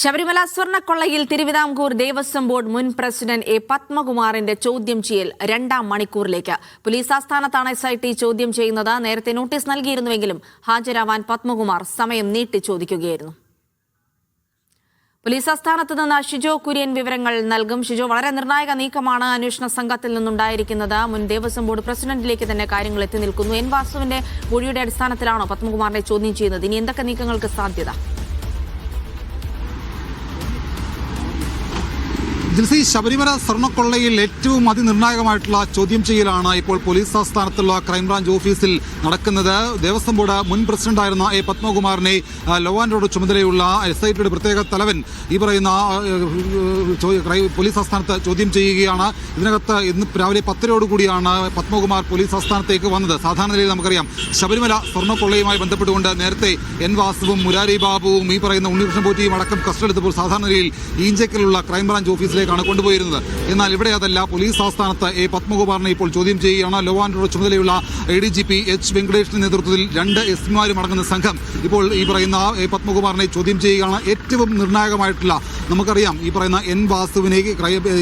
ശബരിമല സ്വർണക്കൊള്ളയിൽ തിരുവിതാംകൂർ ദേവസ്വം ബോർഡ് മുൻ president A പത്മകുമാറിന്റെ ചോദ്യം ചെയ്യൽ രണ്ടാം മണിക്കൂറിലേക്ക്. പോലീസ് ആസ്ഥാനത്താണ് എസ് ഐ ടി ചോദ്യം ചെയ്യുന്നത്. നേരത്തെ നോട്ടീസ് നൽകിയിരുന്നുവെങ്കിലും ഹാജരാവാൻ പത്മകുമാർ സമയം നീട്ടി ചോദിക്കുകയായിരുന്നു. പോലീസ് ആസ്ഥാനത്ത് നിന്ന് ഷിജോ കുര്യൻ വിവരങ്ങൾ നൽകും. ഷിജോ വളരെ നിർണായക നീക്കമാണ് അന്വേഷണ സംഘത്തിൽ നിന്നുണ്ടായിരിക്കുന്നത്. മുൻ ദേവസ്വം ബോർഡ് പ്രസിഡന്റിലേക്ക് തന്നെ കാര്യങ്ങൾ എത്തി നിൽക്കുന്നു. എൻ വാസുവിന്റെ മൊഴിയുടെ അടിസ്ഥാനത്തിലാണോ പത്മകുമാറിനെ ചോദ്യം ചെയ്യുന്നത്? ഇനി എന്തൊക്കെ നീക്കങ്ങൾക്ക് സാധ്യത? ജിൽസി ശബരിമല സ്വർണക്കൊള്ളയിൽ ഏറ്റവും അതിനിർണായകമായിട്ടുള്ള ചോദ്യം ചെയ്യലാണ് ഇപ്പോൾ പോലീസ് ആസ്ഥാനത്തുള്ള ക്രൈംബ്രാഞ്ച് ഓഫീസിൽ നടക്കുന്നത്. ദേവസ്വം ബോർഡ് മുൻ പ്രസിഡന്റായിരുന്ന എ പത്മകുമാറിനെ ലോ ആൻഡ് ഓർഡർ ചുമതലയുള്ള എസ് ഐ ടിയുടെ പ്രത്യേക തലവൻ ഈ പറയുന്ന പോലീസ് ആസ്ഥാനത്ത് ചോദ്യം ചെയ്യുകയാണ്. ഇതിനകത്ത് ഇന്ന് രാവിലെ പത്തരയോടുകൂടിയാണ് പത്മകുമാർ പോലീസ് ആസ്ഥാനത്തേക്ക് വന്നത്. സാധാരണ നിലയിൽ നമുക്കറിയാം ശബരിമല സ്വർണക്കൊള്ളയുമായി ബന്ധപ്പെട്ടുകൊണ്ട് നേരത്തെ എൻ വാസുവും മുരാരി ബാബുവും ഈ പറയുന്ന ഉണ്ണികൃഷ്ണൻ പോറ്റിയും അടക്കം കസ്റ്റഡി എടുത്തപ്പോൾ സാധാരണ നിലയിൽ ഈഞ്ചക്കലുള്ള ക്രൈംബ്രാഞ്ച് ഓഫീസിലേക്കാണ് കൊണ്ടുപോയിരുന്നത്. എന്നാൽ ഇവിടെ അതല്ല പോലീസ് ആസ്ഥാനത്ത് എ പത്മകുമാറിനെ ഇപ്പോൾ ചോദ്യം ചെയ്യുകയാണ്. ലോ ആൻഡ് ഓർഡർ ചുമതലയുള്ള A D G P H വെങ്കടേഷിന്റെ നേതൃത്വത്തിൽ രണ്ട് എസ് പിമാരും അടങ്ങുന്ന സംഘം ഇപ്പോൾ ഈ പറയുന്ന എ പത്മകുമാറിനെ ചോദ്യം ചെയ്യുകയാണ്. ഏറ്റവും നിർണായകമായിട്ടുള്ള നമുക്കറിയാം ഈ പറയുന്ന എൻ വാസുവിനെ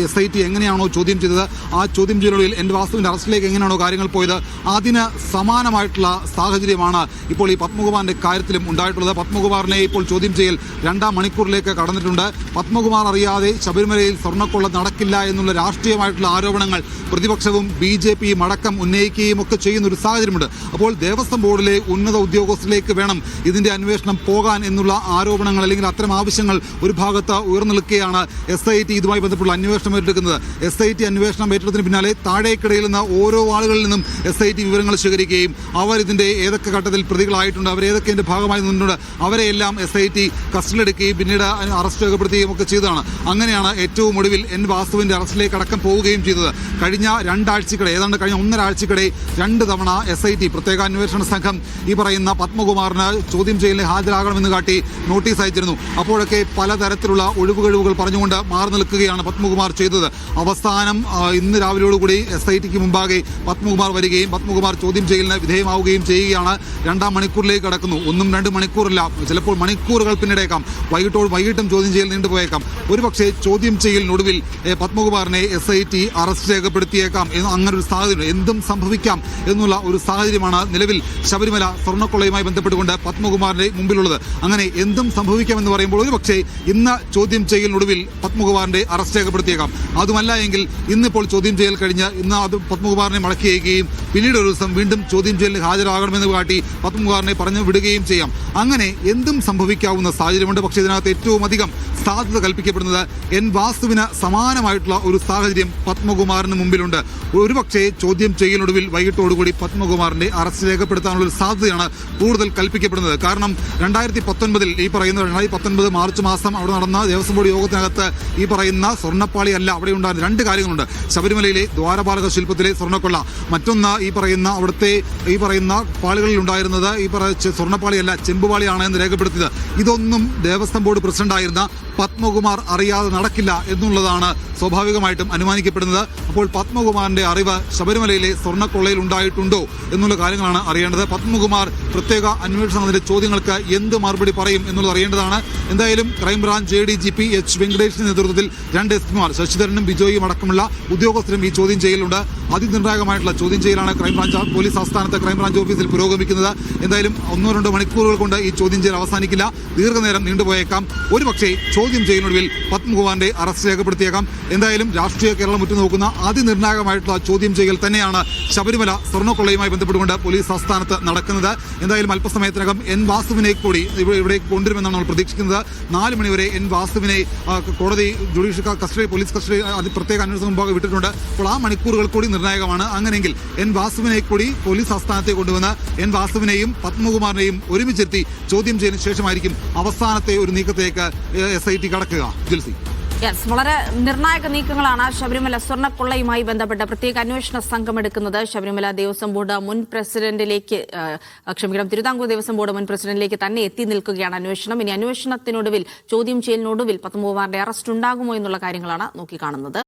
എസ് ഐ ടി എങ്ങനെയാണോ ചോദ്യം ചെയ്തത്? ആ ചോദ്യം ചെയ്യലിൽ എൻ വാസുവിന്റെ അറസ്റ്റിലേക്ക് എങ്ങനെയാണോ കാര്യങ്ങൾ പോയത്? അതിന് സമാനമായിട്ടുള്ള സാഹചര്യമാണ് ഇപ്പോൾ ഈ പത്മകുമാറിന്റെ കാര്യത്തിലും ഉണ്ടായിട്ടുള്ളത്. പത്മകുമാറിനെ ഇപ്പോൾ ചോദ്യം ചെയ്യൽ രണ്ടാം മണിക്കൂറിലേക്ക് കടന്നിട്ടുണ്ട്. പത്മകുമാർ അറിയാതെ ശബരിമലയിൽ സ്വർണക്കൊള്ള നടക്കില്ല എന്നുള്ള രാഷ്ട്രീയമായിട്ടുള്ള ആരോപണങ്ങൾ പ്രതിപക്ഷവും ബി ജെ പിയും അടക്കം ഉന്നയിക്കുകയും ഒക്കെ ചെയ്യുന്ന ഒരു സാഹചര്യമുണ്ട്. അപ്പോൾ ദേവസ്വം ബോർഡിലെ ഉന്നത ഉദ്യോഗസ്ഥരിലേക്ക് വേണം ഇതിന്റെ അന്വേഷണം പോകാൻ എന്നുള്ള ആരോപണങ്ങൾ അല്ലെങ്കിൽ അത്തരം ആവശ്യങ്ങൾ ഒരു ഭാഗത്ത് ഉയർന്നെടുക്കുകയാണ് എസ് ഐ ടി ഇതുമായി ബന്ധപ്പെട്ട അന്വേഷണം ഏറ്റെടുക്കുന്നത്. എസ് ഐ ടി അന്വേഷണം ഏറ്റെടുത്തതിന് പിന്നാലെ താഴേക്കിടയിൽ നിന്ന് ഓരോ ആളുകളിൽ നിന്നും എസ് ഐ ടി വിവരങ്ങൾ ശേഖരിക്കുകയും അവർ ഇതിന്റെ ഏതൊക്കെ ഘട്ടത്തിൽ പ്രതികളായിട്ടുണ്ട് അവർ ഏതൊക്കെ ഇതിന്റെ ഭാഗമായി നിന്നിട്ടുണ്ട് അവരെയെല്ലാം എസ് ഐ ടി കസ്റ്റഡിയിലെടുക്കുകയും പിന്നീട് അറസ്റ്റ് രേഖപ്പെടുത്തുകയും ഒക്കെ ചെയ്തതാണ്. അങ്ങനെയാണ് ഏറ്റവും ഒടുവിൽ എൻ വാസ്തുവിന്റെ അറസ്റ്റിലേക്ക് അടക്കം പോവുകയും ചെയ്തത്. കഴിഞ്ഞ രണ്ടാഴ്ചക്കിടെ ഏതാണ്ട് കഴിഞ്ഞ ഒന്നര ആഴ്ചക്കിടെ രണ്ട് തവണ എസ് ഐ ടി പ്രത്യേക അന്വേഷണ സംഘം ഈ പറയുന്ന പത്മകുമാറിന് ചോദ്യം ചെയ്യലിന് ഹാജരാകണമെന്ന് കാട്ടി നോട്ടീസ് അയച്ചിരുന്നു. അപ്പോഴൊക്കെ പലതരത്തിലുള്ള ഒഴിവുകഴിവുകൾ പറഞ്ഞുകൊണ്ട് മാറി നിൽക്കുകയാണ് പത്മകുമാർ ചെയ്തത്. അവസാനം ഇന്ന് രാവിലെയോടുകൂടി എസ് ഐ ടിക്ക് മുമ്പാകെ പത്മകുമാർ വരികയും പത്മകുമാർ ചോദ്യം ചെയ്യലിന് വിധേയമാവുകയും ചെയ്യുകയാണ്. രണ്ടാം മണിക്കൂറിലേക്ക് കടക്കുന്നു. ഒന്നും രണ്ട് മണിക്കൂറില്ല ചിലപ്പോൾ മണിക്കൂറുകൾ പിന്നിടേക്കാം. വൈകിട്ടോട് വൈകിട്ടും ചോദ്യം ചെയ്യൽ നീണ്ടുപോയേക്കാം. ഒരുപക്ഷെ ചോദ്യം ചെയ്യലിനൊടുവിൽ പത്മകുമാറിനെ എസ് ഐ ടി അറസ്റ്റ് രേഖപ്പെടുത്തിയേക്കാം എന്ന് അങ്ങനെ ഒരു സാഹചര്യം എന്തും സംഭവിക്കാം എന്നുള്ള ഒരു സാഹചര്യമാണ് നിലവിൽ ശബരിമല സ്വർണക്കൊള്ളയുമായി ബന്ധപ്പെട്ടുകൊണ്ട് പത്മകുമാറിന്റെ മുമ്പിലുള്ളത്. അങ്ങനെ എന്തും സംഭവിക്കാം എന്ന് പറയുമ്പോൾ ഒരുപക്ഷെ ഇന്ന് ചോദ്യം ചെയ്യലിനൊടുവിൽ പത്മകുമാറിന്റെ അറസ്റ്റ് രേഖപ്പെടുത്തിയേക്കാം. അതുമല്ല എങ്കിൽ ഇന്നിപ്പോൾ ചോദ്യം ചെയ്യൽ കഴിഞ്ഞ് ഇന്ന് അത് പത്മകുമാറിനെ മടക്കി അയക്കുകയും പിന്നീട് ഒരു ദിവസം വീണ്ടും ചോദ്യം ചെയ്യലിന് ഹാജരാകണമെന്ന് കാട്ടി പത്മകുമാറിനെ പറഞ്ഞു വിടുകയും ചെയ്യാം. അങ്ങനെ എന്തും സംഭവിക്കാവുന്ന സാഹചര്യമുണ്ട്. പക്ഷേ ഇതിനകത്ത് ഏറ്റവും അധികം സാധ്യത കൽപ്പിക്കപ്പെടുന്നത് എൻ വാസുവിന് സമാനമായിട്ടുള്ള ഒരു സാഹചര്യം പത്മകുമാറിന് മുമ്പിലുണ്ട്. ഒരുപക്ഷെ ചോദ്യം ചെയ്യലൊടുവിൽ വൈകിട്ടോടുകൂടി പത്മകുമാറിന്റെ അറസ്റ്റ് രേഖപ്പെടുത്താനുള്ള സാധ്യതയാണ് കൂടുതൽ കൽപ്പിക്കപ്പെടുന്നത്. കാരണം രണ്ടായിരത്തി പത്തൊൻപതിൽ ഈ പറയുന്ന രണ്ടായിരത്തി പത്തൊൻപത് മാർച്ച് മാസം അവിടെ നടന്ന ദേവസ്വം ബോർഡ് യോഗത്തിനകത്ത് ഈ പറയുന്ന സ്വർണപ്പാളി അല്ല അവിടെ ഉണ്ടായിരുന്ന രണ്ട് കാര്യങ്ങളുണ്ട്. ശബരിമലയിലെ ദ്വാരപാലക ശില്പത്തിലെ സ്വർണക്കൊള്ള. മറ്റൊന്ന് ഈ പറയുന്ന അവിടുത്തെ ഈ പറയുന്ന പാളികളിൽ ഉണ്ടായിരുന്നത് ഈ പറയുന്ന സ്വർണപ്പാളിയല്ല ചെമ്പുപാളിയാണ് എന്ന് രേഖപ്പെടുത്തിയത്. ഇതൊന്നും ദേവസ്വം ബോർഡ് പ്രസിഡന്റായിരുന്ന പത്മകുമാർ അറിയാതെ നടക്കില്ല എന്നുള്ളതാണ് സ്വാഭാവികമായിട്ടും അനുമാനിക്കപ്പെടുന്നത്. അപ്പോൾ പത്മകുമാറിന്റെ അറിവ് ശബരിമലയിലെ സ്വർണക്കൊള്ളയിൽ ഉണ്ടായിട്ടുണ്ടോ എന്നുള്ള കാര്യങ്ങളാണ് അറിയേണ്ടത്. പത്മകുമാർ പ്രത്യേക അന്വേഷണത്തിന്റെ ചോദ്യങ്ങൾക്ക് എന്ത് മറുപടി പറയും എന്നുള്ളത് അറിയേണ്ടതാണ്. എന്തായാലും crime branch A D G P H വെങ്കടേഷിന്റെ നേതൃത്വത്തിൽ രണ്ട് എസ് പിമാർ ശശിധരനും ബിജോയും അടക്കമുള്ള ഉദ്യോഗസ്ഥരും ഈ ചോദ്യം ചെയ്യലുണ്ട്. അതിനിർണായകമായിട്ടുള്ള ചോദ്യം ചെയ്യലാണ് ക്രൈംബ്രാഞ്ച് പോലീസ് ആസ്ഥാനത്ത് ക്രൈംബ്രാഞ്ച് ഓഫീസിൽ പുരോഗമിക്കുന്നത്. എന്തായാലും ഒന്നോ രണ്ടോ മണിക്കൂറുകൾ കൊണ്ട് ഈ ചോദ്യം ചെയ്യൽ അവസാനിക്കില്ല. ദീർഘനേരം നീണ്ടുപോയേക്കാം. ഒരുപക്ഷെ ചോദ്യം ചെയ്യുന്നൊടുവിൽ പത്മകുമാറിന്റെ അറസ്റ്റ് രേഖപ്പെടുത്തിയേക്കാം. എന്തായാലും രാഷ്ട്രീയ കേരളം ഉറ്റുനോക്കുന്ന അതിനിർണായകമായിട്ടുള്ള ചോദ്യം ചെയ്യൽ തന്നെയാണ് ശബരിമല സ്വർണക്കൊള്ളയുമായി ബന്ധപ്പെട്ടുകൊണ്ട് പോലീസ് ആസ്ഥാനത്ത് നടക്കുന്നത്. എന്തായാലും അല്പസമയത്തിനകം എൻ വാസുവിനെ കൂടി ഇവിടെ കൊണ്ടുവരുമെന്നാണ് നമ്മൾ പ്രതീക്ഷിക്കുന്നത്. നാല് മണിവരെ എൻ വാസുവിനെ കോടതി ജുഡീഷ്യൽ കസ്റ്റഡി പോലീസ് കസ്റ്റഡി അത് പ്രത്യേക അന്വേഷണ മുമ്പാകെ വിട്ടിട്ടുണ്ട്. അപ്പോൾ ആ മണിക്കൂറുകൾ കൂടി നിർണായകമാണ്. അങ്ങനെയെങ്കിൽ എൻ വാസുവിനെ കൂടി പോലീസ് ആസ്ഥാനത്തെ കൊണ്ടുവന്ന് എൻ വാസുവിനെയും പത്മകുമാറിനെയും ഒരുമിച്ചെത്തി ചോദ്യം ചെയ്തതിനു ശേഷമായിരിക്കും അവസാനത്തെ ഒരു നീക്കത്തേക്ക് എസ് ഐ ടി കടക്കുക. ജിൽസി. യെസ് വളരെ നിർണായക നീക്കങ്ങളാണ് ശബരിമല സ്വർണക്കൊള്ളയുമായി ബന്ധപ്പെട്ട പ്രത്യേക അന്വേഷണ സംഘം എടുക്കുന്നത്. ശബരിമല ദേവസ്വം ബോർഡ് മുൻ പ്രസിഡന്റിലേക്ക് ക്ഷമിക്കണം തിരുവിതാംകൂർ ദേവസ്വം ബോർഡ് മുൻ പ്രസിഡന്റിലേക്ക് തന്നെ എത്തി നിൽക്കുകയാണ് അന്വേഷണം. ഇനി അന്വേഷണത്തിനൊടുവിൽ ചോദ്യം ചെയ്യലിനൊടുവിൽ പത്മകുമാറിന്റെ അറസ്റ്റ് ഉണ്ടാകുമോ എന്നുള്ള കാര്യങ്ങളാണ് നോക്കിക്കാണുന്നത്.